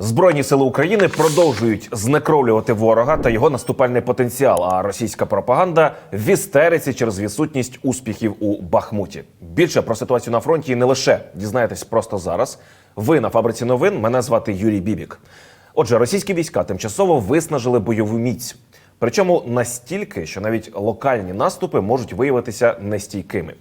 Збройні сили України продовжують знекровлювати ворога та його наступальний потенціал. А російська пропаганда в істериці через відсутність успіхів у Бахмуті. Більше про ситуацію на фронті не лише дізнаєтесь просто зараз. Ви на фабриці новин. Мене звати Юрій Бібік. Отже, російські війська тимчасово виснажили бойову міць. Причому настільки, що навіть локальні наступи можуть виявитися нестійкими.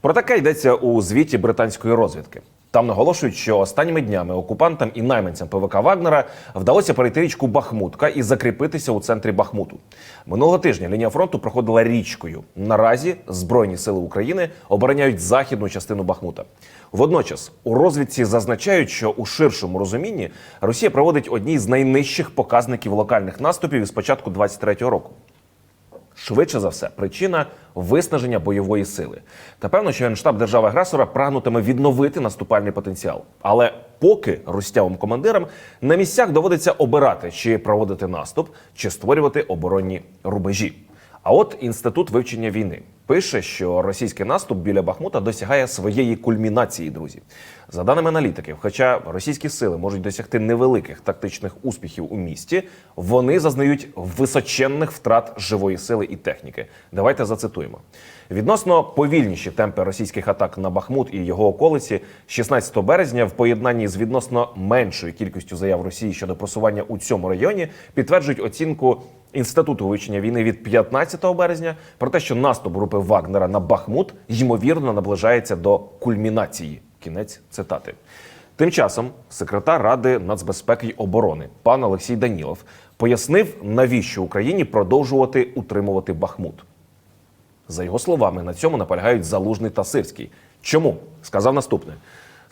Про таке йдеться у звіті британської розвідки. Там наголошують, що останніми днями окупантам і найманцям ПВК Вагнера вдалося перейти річку Бахмутка і закріпитися у центрі Бахмуту. Минулого тижня лінія фронту проходила річкою. Наразі Збройні сили України обороняють західну частину Бахмута. Водночас у розвідці зазначають, що у ширшому розумінні Росія проводить одні з найнижчих показників локальних наступів із початку 23-го року. Швидше за все, причина виснаження бойової сили. Та певно, що генштаб держави-агресора прагнутиме відновити наступальний потенціал. Але поки рустявим командирам на місцях доводиться обирати, чи проводити наступ, чи створювати оборонні рубежі. А от інститут вивчення війни пише, що російський наступ біля Бахмута досягає своєї кульмінації, друзі. За даними аналітиків, хоча російські сили можуть досягти невеликих тактичних успіхів у місті, вони зазнають височенних втрат живої сили і техніки. Давайте зацитуємо. Відносно повільніші темпи російських атак на Бахмут і його околиці 16 березня в поєднанні з відносно меншою кількістю заяв Росії щодо просування у цьому районі підтверджують оцінку інституту вивчення війни від 15 березня про те, що наступ групи Вагнера на Бахмут ймовірно наближається до кульмінації. Кінець цитати. Тим часом секретар Ради нацбезпеки й оборони пан Олексій Данілов пояснив, навіщо Україні продовжувати утримувати Бахмут. За його словами, на цьому наполягають Залужний та Сирський. Чому? Сказав наступне.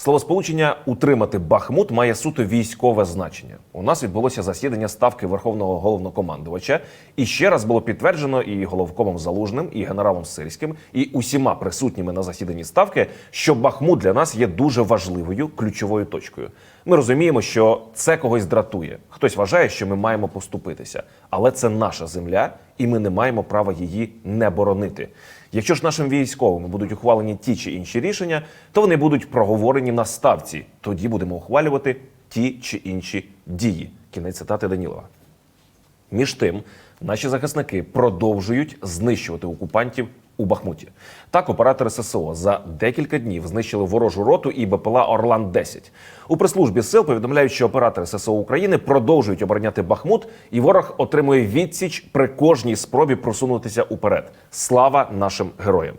Словосполучення утримати Бахмут має суто військове значення. У нас відбулося засідання ставки верховного головнокомандувача, і ще раз було підтверджено і головкомом Залужним, і генералом Сирським, і усіма присутніми на засіданні ставки, що Бахмут для нас є дуже важливою ключовою точкою. Ми розуміємо, що це когось дратує. Хтось вважає, що ми маємо поступитися, але це наша земля, і ми не маємо права її не боронити. Якщо ж нашим військовим будуть ухвалені ті чи інші рішення, то вони будуть проговорені на ставці. Тоді будемо ухвалювати ті чи інші дії. Кінець цитати Данілова. Між тим, наші захисники продовжують знищувати окупантів у Бахмуті. Так, оператори ССО за декілька днів знищили ворожу роту і БПЛА Орлан 10 У прес-службі сил повідомляють, що оператори ССО України продовжують обороняти Бахмут, і ворог отримує відсіч при кожній спробі просунутися уперед. Слава нашим героям!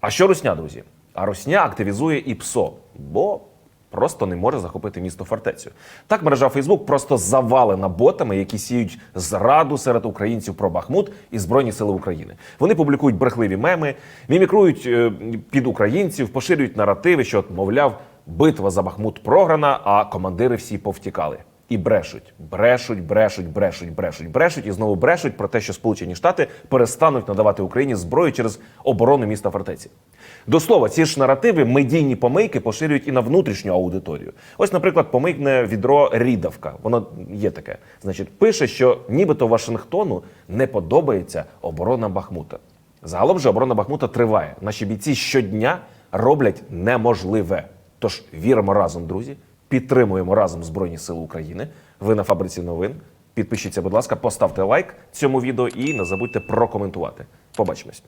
А що русня, друзі? А русня активізує і ПСО, бо просто не може захопити місто фортецю. Так мережа Фейсбук просто завалена ботами, які сіють зраду серед українців про Бахмут і Збройні Сили України. Вони публікують брехливі меми, мімікрують е, під українців, поширюють наративи, що, мовляв, битва за Бахмут програна, а командири всі повтікали. І брешуть, брешуть, брешуть, брешуть, брешуть, брешуть і знову брешуть про те, що Сполучені Штати перестануть надавати Україні зброю через оборону міста фортеці. До слова, ці ж наративи медійні помийки поширюють і на внутрішню аудиторію. Ось, наприклад, помийне відро Рідавка. Воно є таке. Значить, пише, що нібито Вашингтону не подобається оборона Бахмута. Загалом же оборона Бахмута триває. Наші бійці щодня роблять неможливе. Тож віримо разом, друзі. Підтримуємо разом Збройні Сили України. Ви на фабриці новин. Підпишіться, будь ласка, поставте лайк цьому відео і не забудьте прокоментувати. Побачимось.